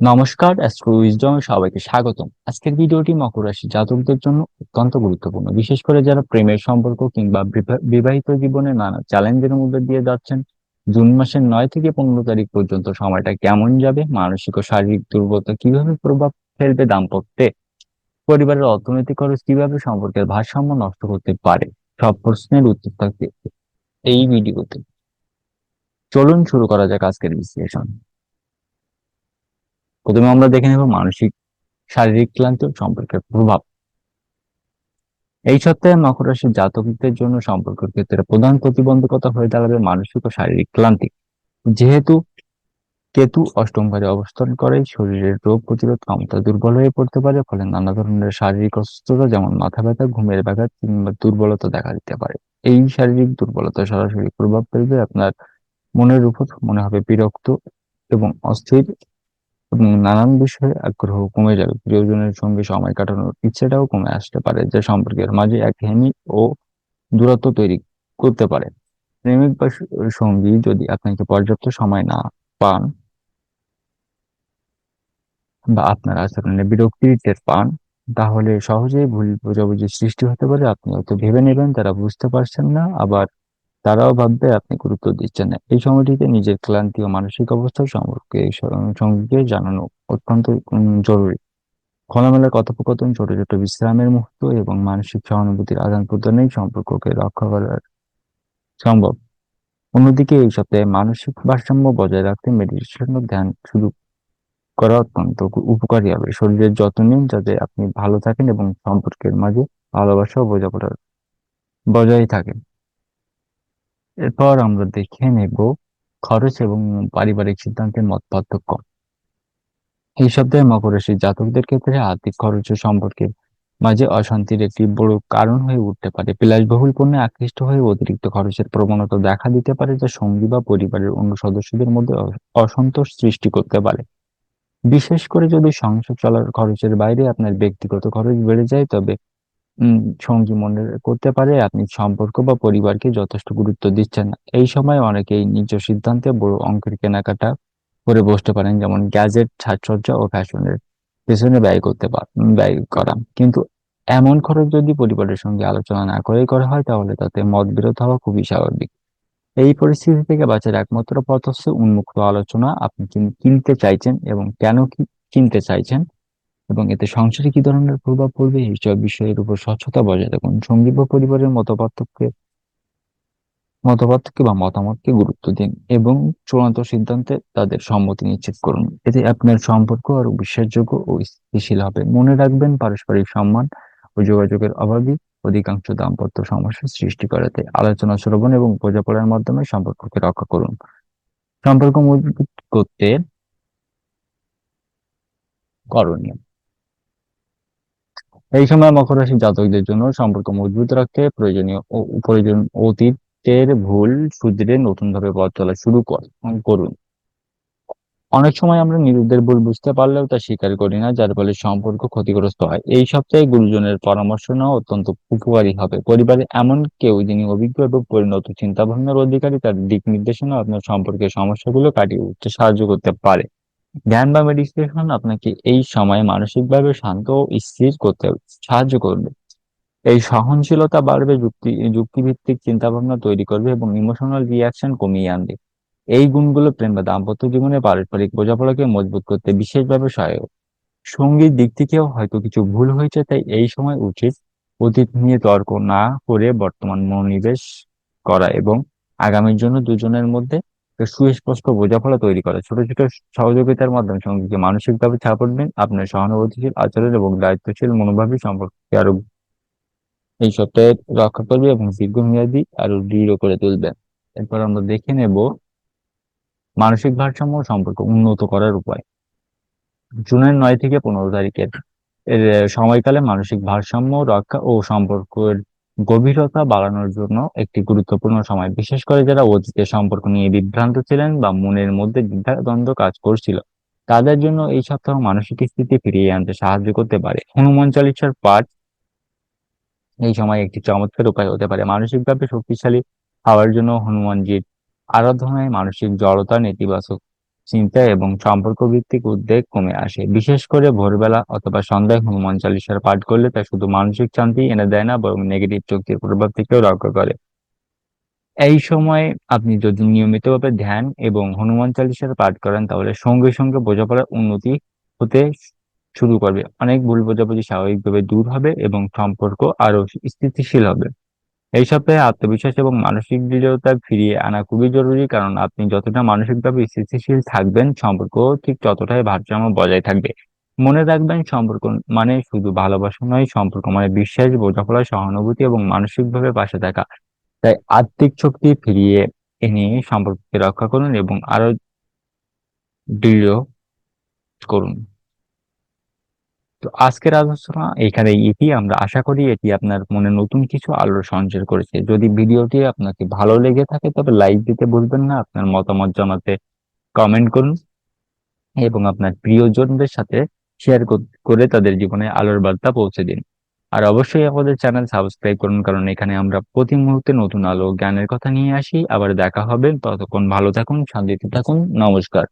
নমস্কার অ্যাস্ট্রো উইজডমে সবাইকে স্বাগতম। আজকের ভিডিওটি মকর রাশি জাতকদের জন্য অত্যন্ত গুরুত্বপূর্ণ। বিশেষ করে যারা প্রেমের সম্পর্ক কিংবা বিবাহিত জীবনে নানা চ্যালেঞ্জের মধ্যে দিয়ে যাচ্ছেন, জুন মাসের নয় থেকে পনেরো তারিখ পর্যন্ত সময়টা কেমন যাবে, মানসিক ও শারীরিক দুর্বলতা কীভাবে প্রভাব ফেলবে দাম্পত্যে, পরিবারের অর্থনৈতিক খরচ কীভাবে সম্পর্কের ভারসাম্য নষ্ট করতে পারে, সব প্রশ্নের উত্তর থাকবে এই ভিডিওতে। চলুন শুরু করা যাক আজকের বিশ্লেষণ। প্রথমে আমরা দেখে নেব মানসিক, শারীরিক ক্লান্তি সম্পর্কের প্রভাব। এই সপ্তাহে মকর রাশির জাতকদের জন্য সম্পর্কের ক্ষেত্রে প্রধান প্রতিবন্ধকতা হয়ে দাঁড়াবে মানসিক ও শারীরিক ক্লান্তি। যেহেতু কেতু অষ্টম ঘরে অবস্থান করে, শরীরের রোগ প্রতিরোধ ক্ষমতা দুর্বল হয়ে পড়তে পারে, ফলে নানা ধরনের শারীরিক অসুস্থতা যেমন মাথা ব্যথা, ঘুমের ব্যাঘাত কিংবা দুর্বলতা দেখা দিতে পারে। এই শারীরিক দুর্বলতা সরাসরি প্রভাব ফেলবে আপনার মনের উপর, মনে হবে বিরক্ত এবং অস্থির এবং নানান বিষয়ে আগ্রহ কমে যাবে। প্রিয়জনের সঙ্গে সময় কাটানোর ইচ্ছেটাও কমে আসতে পারে, যা সম্পর্কের মাঝে এক একঘেয়েমি ও দূরত্ব তৈরি করতে পারে। প্রেমিক বা সঙ্গী যদি আপনাকে পর্যাপ্ত সময় না পান বা আপনার আচরণে বিরক্তির টের পান, তাহলে সহজেই ভুল বোঝাবুঝির সৃষ্টি হতে পারে। আপনি হয়তো ভেবে নেবেন, তারা বুঝতে পারছেন না, আবার তারাও ভাববে আপনি গুরুত্ব দিচ্ছেন না। এই সময়টিতে নিজের ক্লান্তি ও মানসিক অবস্থা সম্পর্কে স- সঙ্গীকে জানানো অত্যন্ত জরুরি। খোলামেলা কথোপকথন, ছোট ছোট বিশ্রামের মুহূর্ত এবং মানসিক সহানুভূতির আদান প্রদানেই সম্পর্ককে রক্ষা করার সম্ভব। অন্যদিকে এই সপ্তাহে মানসিক ভারসাম্য বজায় রাখতে মেডিটেশন ও ধ্যান শুরু করা অত্যন্ত উপকারী হবে। শরীরের যত্ন নিন যাতে আপনি ভালো থাকেন এবং সম্পর্কের মাঝে ভালোবাসা ও বোঝাপড়া বজায় থাকে এরপর আমরা দেখে নেব খরচ এবং পারিবারিক সিদ্ধান্তের মত পার্থক্য। এই সপ্তাহে মকর রাশির জাতকদের ক্ষেত্রে আর্থিক খরচ সম্পর্কে মাঝে অশান্তির একটি বড় কারণ হয়ে উঠতে পারে। বিলাসবহুল পণ্যে আকৃষ্ট হয়ে অতিরিক্ত খরচের প্রবণতা দেখা দিতে পারে যা সঙ্গী বা পরিবারের অন্য সদস্যদের মধ্যে অসন্তোষ সৃষ্টি করতে পারে। বিশেষ করে যদি সংসার চলার খরচের বাইরে আপনার ব্যক্তিগত খরচ বেড়ে যায়, তবে সঙ্গী মনে করতে পারে। আপনি সম্পর্ক বা পরিবারকে যথেষ্ট গুরুত্ব দিচ্ছেন। না এই সময় অনেকেই নিজ সিদ্ধান্তে বড় অঙ্কের কেনাকাটা করে বসতে পারেন, যেমন গ্যাজেট, সাজসজ্জা ও ফ্যাশনের পেছনে ব্যয় করতে পার ব্যয় করা। কিন্তু এমন খরচ যদি পরিবারের সঙ্গে আলোচনা না করেই করা হয়, তাহলে তাতে মতবিরোধ হওয়া খুবই স্বাভাবিক। এই পরিস্থিতি থেকে বাঁচার একমাত্র পথ হচ্ছে উন্মুক্ত আলোচনা। আপনি কিনতে চাইছেন এবং কেন কি, কিনতে চাইছেন এবং এতে সংসারে কি ধরনের প্রভাব পড়বে এইসব বিষয়ের উপর স্বচ্ছতা বজায় রাখুন সঙ্গী বা পরিবারের মতপার্থক্যে মতপার্থক্য বা মতামতকে গুরুত্ব দিন এবং চূড়ান্ত সিদ্ধান্তে তাদের সম্মতি নিশ্চিত করুন। এতে আপনার সম্পর্ক আরও বিশ্বাসযোগ্য ও স্থিতিশীল হবে। মনে রাখবেন, পারস্পরিক সম্মান ও যোগাযোগের অভাবই অধিকাংশ দাম্পত্য সমস্যার সৃষ্টি করাতে। আলোচনা শ্রবণ এবং বোঝাপড়ার মাধ্যমে সম্পর্ককে রক্ষা করুন। সম্পর্ক মজবুত করতে করণীয়। এই সময় মকর রাশির জাতকদের জন্য সম্পর্ক মজবুত রাখতে প্রয়োজনীয় ও প্রয়োজন অতীতের ভুল শুধরে নতুন ভাবে পথ চলা শুরু কর- করুন। অনেক সময় আমরা নিজেদের ভুল বুঝতে পারলেও তা স্বীকার করি না, যার ফলে সম্পর্ক ক্ষতিগ্রস্ত হয়। এই সপ্তাহে গুরুজনের পরামর্শ নেওয়া অত্যন্ত উপকারী হবে। পরিবারে এমন কেউ যিনি অভিজ্ঞ এবং পরিণত চিন্তা ভাবনার অধিকারী, তার দিক নির্দেশনা আপনার সম্পর্কের সমস্যাগুলো কাটিয়ে উঠতে সাহায্য করতে পারে। ধ্যান বা মেডিটেশন আপনাকে এই সময় মানসিকভাবে শান্ত ও স্থির করতে সাহায্য করবে। এই সহনশীলতা বাড়বে, যুক্তি, যুক্তিভিত্তিক চিন্তা ভাবনা তৈরি করবে এবং ইমোশনাল রিয়াকশন কমিয়ে আনবে। এই গুণগুলো প্রেম বা দাম্পত্য জীবনে পারস্পরিক বোঝাপড়াকে মজবুত করতে বিশেষভাবে সহায়ক। সঙ্গীর দিক থেকেও হয়তো কিছু ভুল হয়েছে, তাই এই সময় উচিত অতীত নিয়ে তর্ক না করে বর্তমান মনোনিবেশ করা এবং আগামীর জন্য দুজনের মধ্যে সুস্পষ্ট বোঝাপড়া তৈরি করা। ছোট ছোট সহযোগিতার মাধ্যমে সঙ্গীকে মানসিকভাবে সাপোর্ট দিন আপনার সহানুভূতিশীল আচরণ এবং দায়িত্বশীল মনোভাবই সম্পর্ককে আরও এই সপ্তাহে রক্ষা করবে এবং দীর্ঘমেয়াদী আরও দৃঢ় করে তুলবে। এরপর আমরা দেখে নেব মানসিক ভারসাম্য সম্পর্ক উন্নত করার উপায়। জুনের নয় থেকে পনেরো তারিখের সময়কালে মানসিক ভারসাম্য, রক্ষা ও সম্পর্কের গভীরতা বাড়ানোর জন্য একটি গুরুত্বপূর্ণ সময়, বিশেষ করে যারা অতীতের সম্পর্ক নিয়ে বিভ্রান্ত ছিলেন বা মনের মধ্যে দ্বিধাদ্বন্দ্ব কাজ করছিল। তাদের জন্য এই সপ্তাহ মানসিক স্থিতি ফিরিয়ে আনতে সাহায্য করতে পারে। হনুমান চালিসার পাঠ এই সময় একটি চমৎকার উপায় হতে পারে। মানসিকভাবে শক্তিশালী হওয়ার জন্য হনুমানজির আরাধনায় মানসিক জড়তা নেতিবাচক চিন্তা এবং সম্পর্ক ভিত্তিক উদ্বেগ কমে আসে। বিশেষ করে ভোরবেলা অথবা সন্ধ্যায় হনুমান চালিসার পাঠ করলে তা শুধু মানসিক শান্তি এনে দেয় না, বরং নেগেটিভ শক্তির প্রভাব থেকেও রক্ষা করে এই সময় আপনি যদি নিয়মিতভাবে ধ্যান এবং হনুমান চালিসার পাঠ করেন, তাহলে সঙ্গে সঙ্গে বোঝাপড়ার উন্নতি হতে শুরু করবে। অনেক ভুল বোঝাবুঝি স্বাভাবিকভাবে দূর হবে এবং সম্পর্ক আরও স্থিতিশীল হবে। এই সপ্তাহে আত্মবিশ্বাস এবং মানসিক দৃঢ়তা ফিরিয়ে আনা খুবই জরুরি, কারণ আপনি যতটা মানসিকভাবে স্থিতিশীল থাকবেন, সম্পর্ক ঠিক ততটাই ভারসাম্য বজায় থাকবে। মনে রাখবেন, সম্পর্ক মানে শুধু ভালোবাসা নয়, সম্পর্ক মানে বিশ্বাস, বোঝাপড়া, সহানুভূতি এবং মানসিকভাবে পাশে থাকা। তাই আত্মিক শক্তি ফিরিয়ে এনে সম্পর্ককে রক্ষা করুন এবং আরও দৃঢ় করুন। তো আজকের আলোচনা এখানে এটি। আমরা আশা করি এটি আপনার মনে নতুন কিছু আলোর সঞ্চার করেছে। যদি ভিডিওটি আপনাকে ভালো লেগে থাকে তবে লাইক দিতে ভুলবেন না। আপনার মতামত জানাতে কমেন্ট করুন এবং আপনার প্রিয়জনদের সাথে শেয়ার করে তাদের জীবনে আলোর বার্তা পৌঁছে দিন। আর অবশ্যই আমাদের চ্যানেল সাবস্ক্রাইব করুন কারণ এখানে আমরা প্রতি মুহূর্তে নতুন আলো জ্ঞানের কথা নিয়ে আসি। আবার দেখা হবে। ততক্ষণ ভালো থাকুন, শান্তিতে থাকুন। নমস্কার।